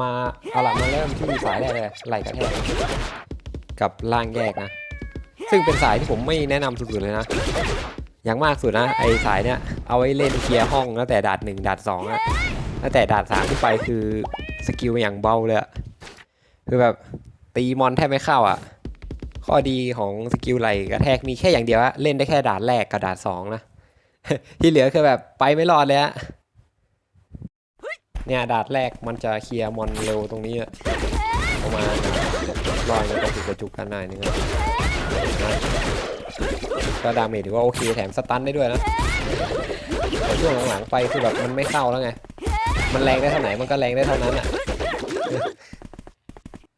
มาเอาละมาเริ่มที่สายแรกเลยไหลกระแทกกับล่างแยกนะ ซึ่งเป็นสายที่ผมไม่แนะนำสุดๆเลยนะ อย่างมากสุดนะไอสายเนี้ยเอาไว้เล่นเคลียร์ห้องตั้งแต่ดาดหนึ่งดาดสองอะตั้งแต่ดาดสามขึ้นไปคือสกิลอย่างเบาเลยคือแบบตีมอนแทบไม่เข้าอะข้อดีของสกิลไหลกระแทกมีแค่อย่างเดียวอะเล่นได้แค่ดาดแรกกับดาดสองนะที่เหลือคือแบบไปไม่รอดเลยอะ เนี่ยดาดแรกมันจะเคลียร์มอนเร็วตรงนี้อะประมาณลอยมันกระจุกกระจุกกันหน่อยนึงอะนะก็ดาเมจถือว่าโอเคแถมสตันได้ด้วยนะแต่ช่วงหลังๆไปคือแบบมันไม่เข้าแล้วไง มันแรงได้เท่าไหนมันก็แรงได้เท่านั้นอะ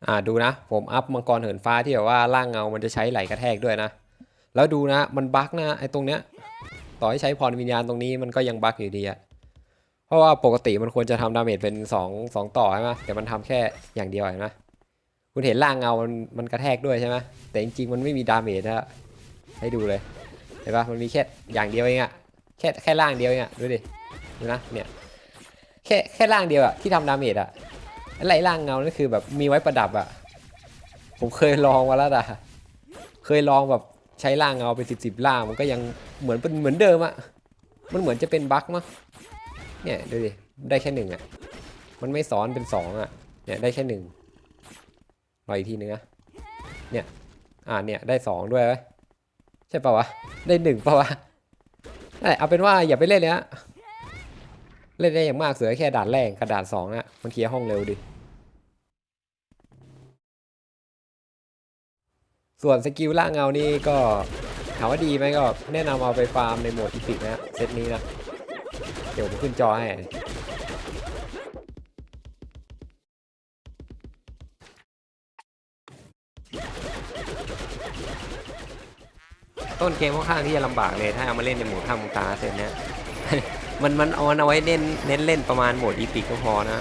อ่าดูนะ ผมอัพมังกรเหินฟ้าที่แบบว่าร่างเงา มันจะใช้ไหลกระแทกด้วยนะ แล้วดูนะมันบั๊กนะไอ้ตรงเนี้ย ต่อให้ใช้พรวิญญาณตรงนี้มันก็ยังบั๊กอยู่ดีอะ ราะว่าปกติมันควรจะทำดาเมจเป็นสองสองต่อใช่ไหมแต่มันทำแค่อย่างเดียวเห็นไหมคุณเห็นร่างเงา มันมันกระแทกด้วยใช่ไหมแต่จริงๆ มันไม่มีดาเมจนะให้ดูเลย เห็นปะมันมีแค่อย่างเดียวเองอะแค่แค่ร่างเดียวเองอะดูดิ ดูนะ เนี่ย แค่แค่ร่างเดียวอะที่ทำดาเมจอะอะไรร่างเงา นั่นคือแบบมีไว้ประดับอะผมเคยลองมาแล้วอะเคยลองแบบใช้ร่างเงาเป็นสิบสิบร่าง มันก็ยังเหมือนเป็นเหมือนเดิมอะมันเหมือนจะเป็นบั๊กมั้ง เนี่ยดูดิ ได้แค่หนึ่งอะมันไม่สอนเป็นสองอะเนี่ยได้แค่หนึ่งรออีกทีนึงนะ เนี่ย อ่าเนี่ยได้สองด้วยไหมใช่ปะวะ ได้หนึ่งปะวะนั่นแหละเอาเป็นว่าอย่าไปเล่นเลยฮะ เล่นได้อย่างมากเสือแค่ด่านแรกกับด่านสองนะมันเคลียร์ห้องเร็วดิ ส่วนสกิลล่างเงานี่ก็ถามว่าดีไหมก็แนะนำเอาไปฟาร์มในโหมดอีพิกนะเซตนี้นะ เดี๋ยวผมขึ้นจอให้ต้นเกมค่อนข้างที่จะลำบากเลยถ้าเอามาเล่นในโหมดท่ามุงตาเซนเนี้ยมันมันเอาเอาไว้เน้นเน้นเล่นประมาณโหมดอีพิกก็พอนะ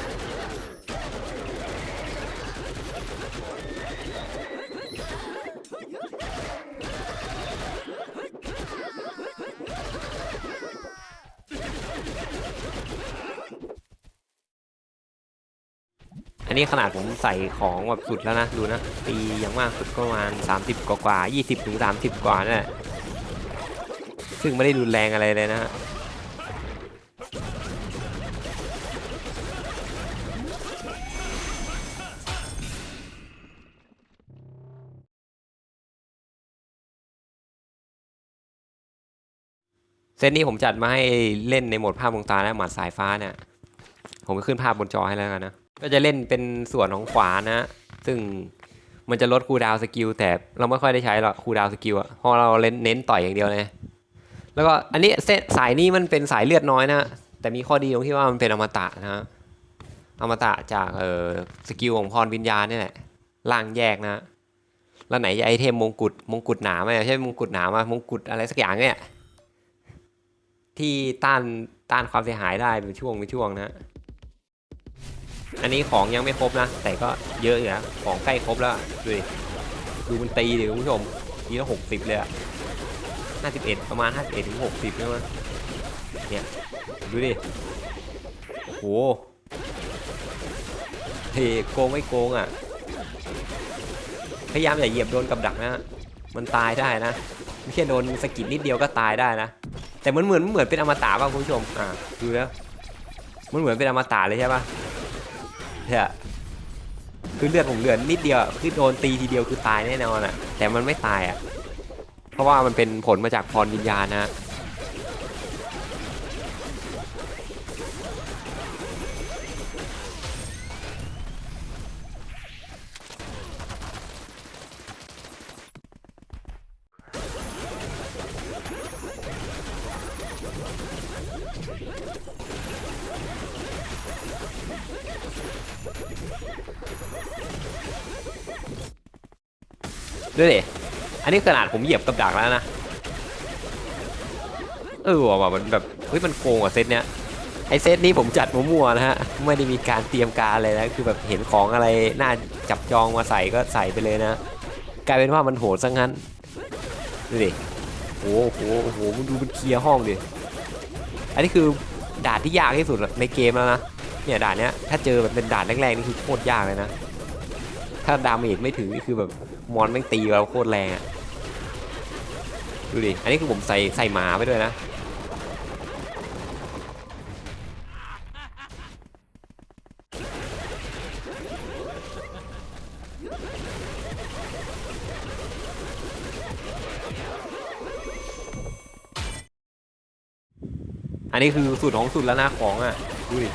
นนี้ขนาดผมใส่ของแบบสุดแล้วนะ ดูนะ ตีอย่างมากสุดก็ประมาณ 30 กว่ากว่า20ถึง30 กว่านั่นแหละซึ่งไม่ได้รุนแรงอะไรเลยนะฮะเซตนี้ผมจัดมาให้เล่นในโหมดภาพวงตาและหมัดสายฟ้าเนี่ย ผมก็ขึ้นภาพบนจอให้แล้วกันนะ ก็จะเล่นเป็นส่วนของขวานะ ซึ่งมันจะลดคูดาวสกิลแต่เราไม่ค่อยได้ใช้หรอกคูดาวสกิลอะเพราะเราเล่นเน้นต่อยอย่างเดียวเลยแล้วก็อันนี้เส้นสายนี้มันเป็นสายเลือดน้อยนะแต่มีข้อดีตรงที่ว่ามันเป็นอมตะนะฮะอมตะจากเอ่อสกิลของพรวิญญาณนี่แหละล่างแยกนะ แล้วไหนจะไอเทมมงกุฎมงกุฎหนามอะใช่มงกุฎหนามอะมงกุฎอะไรสักอย่างเนี่ยที่ต้านต้านความเสียหายได้เป็นช่วงเป็นช่วงนะ อันนี้ของยังไม่ครบนะ แต่ก็เยอะอยู่นะ ของใกล้ครบแล้วดูดิดูมันตีดิคุณผู้ชมทีละหกสิบเลยอะห้าสิบเอ็ดประมาณห้าสิบเอ็ดถึงหกสิบใช่ไหมเนี่ยดูดิโหเฮ้โกงไม่โกงอะ พยายามอย่าเหยียบโดนกับดักนะ มันตายได้นะ ไม่ใช่โดนสะกิดนิดเดียวก็ตายได้นะ แต่มันเหมือนเหมือนเป็นอมตะป่ะคุณผู้ชม อ่าดูแล้ว มันเหมือนเป็นอมตะเลยใช่ป่ะ เนี่ยคือเลือดผมเหลือนิดเดียวคือโดนตีทีเดียวคือตายแน่นอนอะแต่มันไม่ตายอะเพราะว่ามันเป็นผลมาจากพรวิญญาณนะ ด้วยดิ อันนี้ขนาดผมเหยียบกับดักแล้วนะ เออว่ะมันแบบ เฮ้ย มันโกงอะเซตเนี้ย ไอเซตนี้ผมจัดมั่วๆนะฮะ ไม่ได้มีการเตรียมการเลยนะ คือแบบเห็นของอะไร น่าจับจองมาใส่ก็ใส่ไปเลยนะ กลายเป็นว่ามันโหดซะงั้น ดูดิโอ้โห โอ้โห มันดูมันเคลียร์ห้องดิ อันนี้คือด่านที่ยากที่สุดในเกมแล้วนะ เนี่ยด่านเนี้ยถ้าเจอแบบเป็นด่านแรกๆนี่คือโคตรยากเลยนะ ถ้าดาเมจไม่ถึงนี่คือแบบมอนแม่งตีเราโคตรแรงอะดูดิ อันนี้คือผมใส่ใส่หมาไปด้วยนะ อันนี้คือสูตรของสุดแล้วนะของอะดูดิ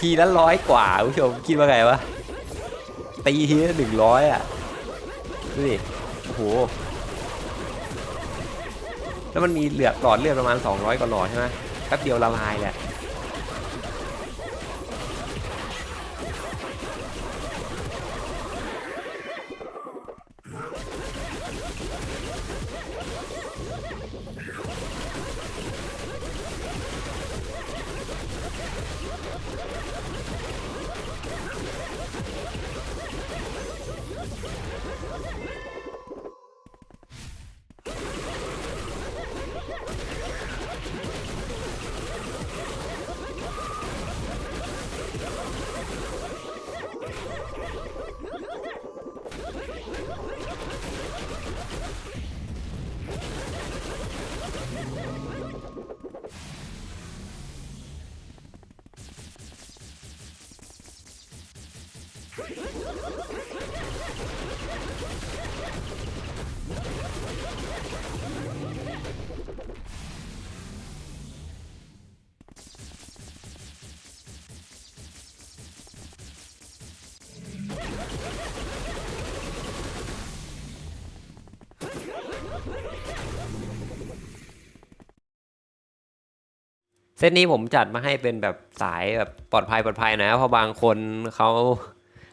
ทีละร้อยกว่าคุณผู้ชมคิดว่าไงวะ ตีทีละหนึ่งร้อยอะ ดูดิ โอ้โห แล้วมันมีเหลือหลอดเลือดประมาณ 200กว่าหลอดใช่ไหมแป๊บเดียวละลายแหละ เซตนี้ผมจัดมาให้เป็นแบบสายแบบปลอดภัยปลอดภัยนะเพราะบางคนเขา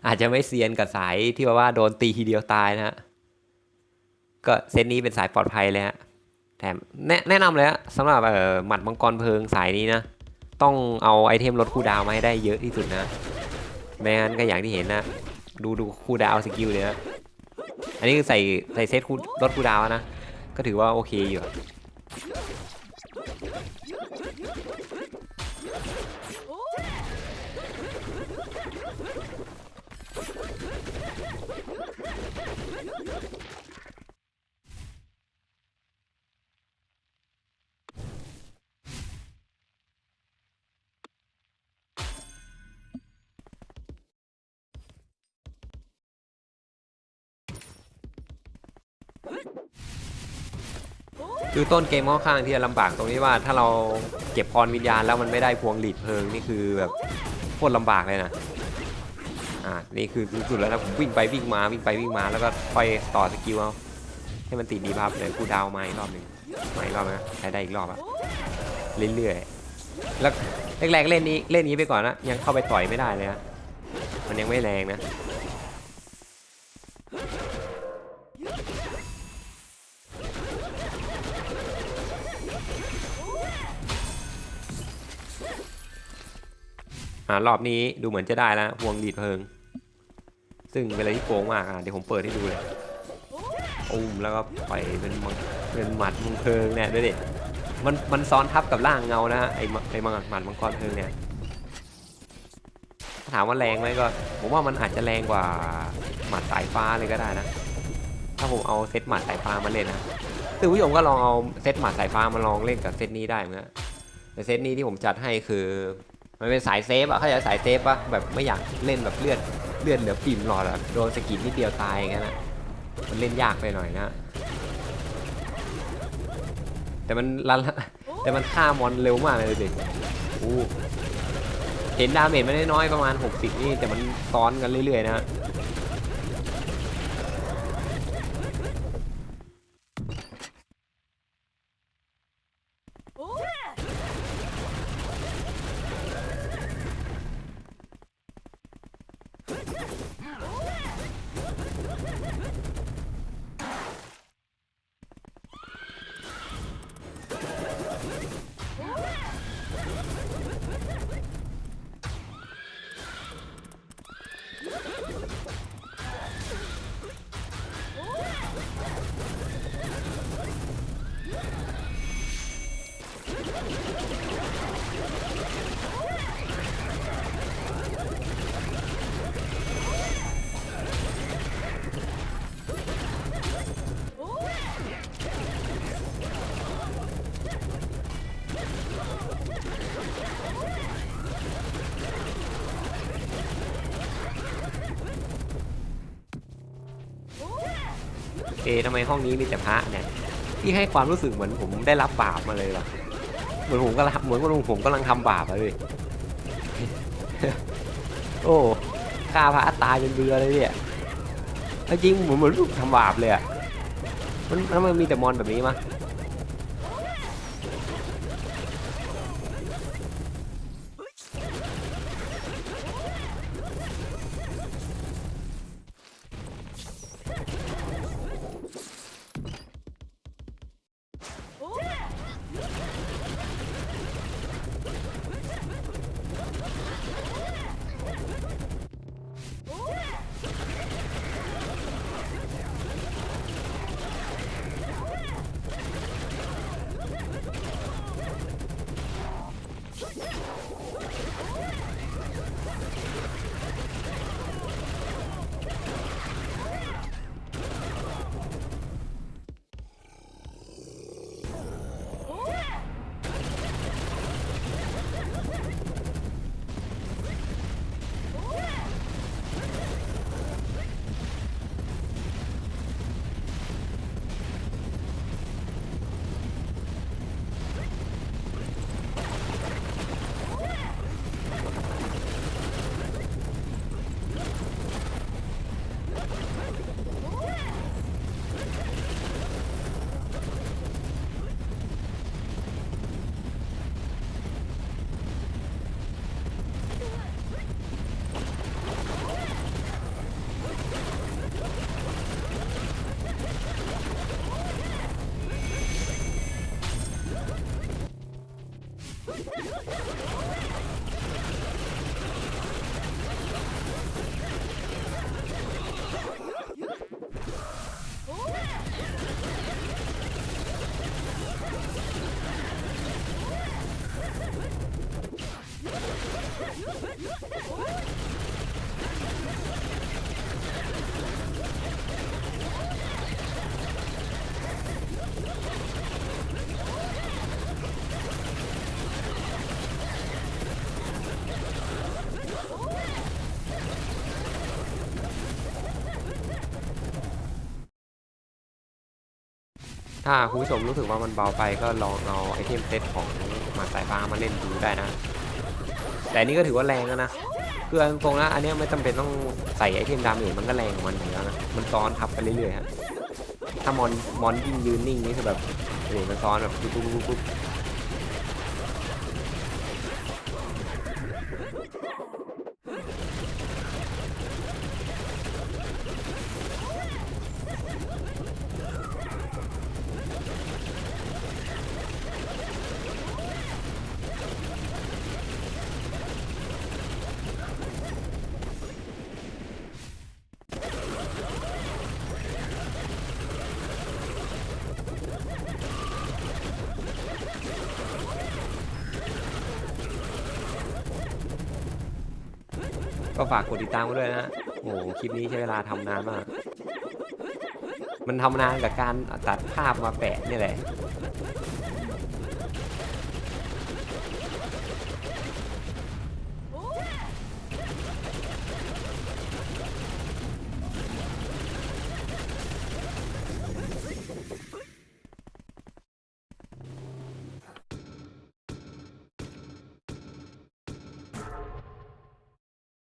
อาจจะไม่เซียนกับสายที่ว่าโดนตีทีเดียวตายนะฮะก็เซตนี้เป็นสายปลอดภัยเลยฮะแถมแนะนำเลยฮะสำหรับเอ่อหมัดมังกรเพลิงสายนี้นะ ต้องเอาไอเทมลดคูลดาวมาให้ได้เยอะที่สุดนะไม่งั้นก็อย่างที่เห็นนะ ดูดูคูลดาวสกิลเลยนะอันนี้คือใส่ใส่เซตคูลลดคูลดาวนะ ก็ถือว่าโอเคอยู่ คือต้นเกมค่อนข้างที่จะลำบากตรงที่ว่าถ้าเราเก็บพรวิญญาณแล้วมันไม่ได้พวงหลีดเพลิงนี่คือแบบโคตรลำบากเลยนะอ่านี่คือสุดแล้วนะวิ่งไปวิ่งมาวิ่งไปวิ่งมาแล้วก็ค่อยต่อสกิลเอาให้มันติดดีพับเลยกูดาวมาอีกรอบหนึ่งมาอีกรอบนะใช้ได้อีกรอบอะเรื่อยๆแล้วแรกๆเล่นนี้เล่นนี้ไปก่อนนะยังเข้าไปต่อยไม่ได้เลยนะมันยังไม่แรงนะ อ่ารอบนี้ดูเหมือนจะได้แล้วพวงดีดเพลิง ซึ่งเป็นอะไรที่โกงมากอะเดี๋ยวผมเปิดให้ดูเลยอุ้มแล้วก็ปล่อยเป็นมังเป็นหมัดมังเพลิงเนี่ยดูดิมันมันซ้อนทับกับร่างเงานะฮะไอ้ไอ้มังหมัดมังกรเพลิงเนี่ยถามว่าแรงไหมก็ผมว่ามันอาจจะแรงกว่าหมัดสายฟ้าเลยก็ได้นะ ถ้าผมเอาเซตหมัดสายฟ้ามาเล่นนะคือผู้ชมก็ลองเอาเซตหมัดสายฟ้ามาลองเล่นกับเซตนี้ได้เหมือนกันแต่เซตนี้ที่ผมจัดให้คือ มันเป็นสายเซฟอะเขาจะสายเซฟปะแบบไม่อยากเล่นแบบเลือดเลือดเหลือปิ่มหลอดอะโดนสกิลนิดเดียวตายงั้นนะมันเล่นยากไปหน่อยนะ แต่มันรันแต่มันฆ่ามอนเร็วมากเลยดิอู้เห็นดาเมจไม่ได้น้อยประมาณ 60 นี่แต่มันซ้อนกันเรื่อยๆนะ เอทำไมห้องนี้มีแต่พระเนี่ยที่ให้ความรู้สึกเหมือนผมได้รับบาปมาเลยว่ะเหมือนผมกำลังเหมือนว่าผมกำลังทำบาปเลย โอ้ฆ่าพระตายเป็นเบือเลยเนี่ยจริงเหมือนเหมือนลูกทำบาปเลยอะมันทำไมมีแต่มอนแบบนี้มา ถ้าคุณผู้ชมรู้สึกว่ามันเบาไปก็ลองเอาไอเทมเซตของมาสายฟ้ามาเล่นดูได้นะ แต่นี่ก็ถือว่าแรงแล้วนะคือเอาตรงนะอันนี้ไม่จำเป็นต้องใส่ไอเทมดาเมจมันก็แรงของมันอยู่แล้วนะมันซ้อนทับไปเรื่อยๆฮะถ้ามอนมอนยิ่งยืนนิ่งนี่คือแบบโอ้โหมันซ้อนแบบปุ๊บปุ๊บปุ๊บปุ๊บ ก็ฝากกดติดตามกันด้วยนะฮะโอ้โหคลิปนี้ใช้เวลาทำนานมาก มันทำนานกับการตัดภาพมาแปะนี่แหละ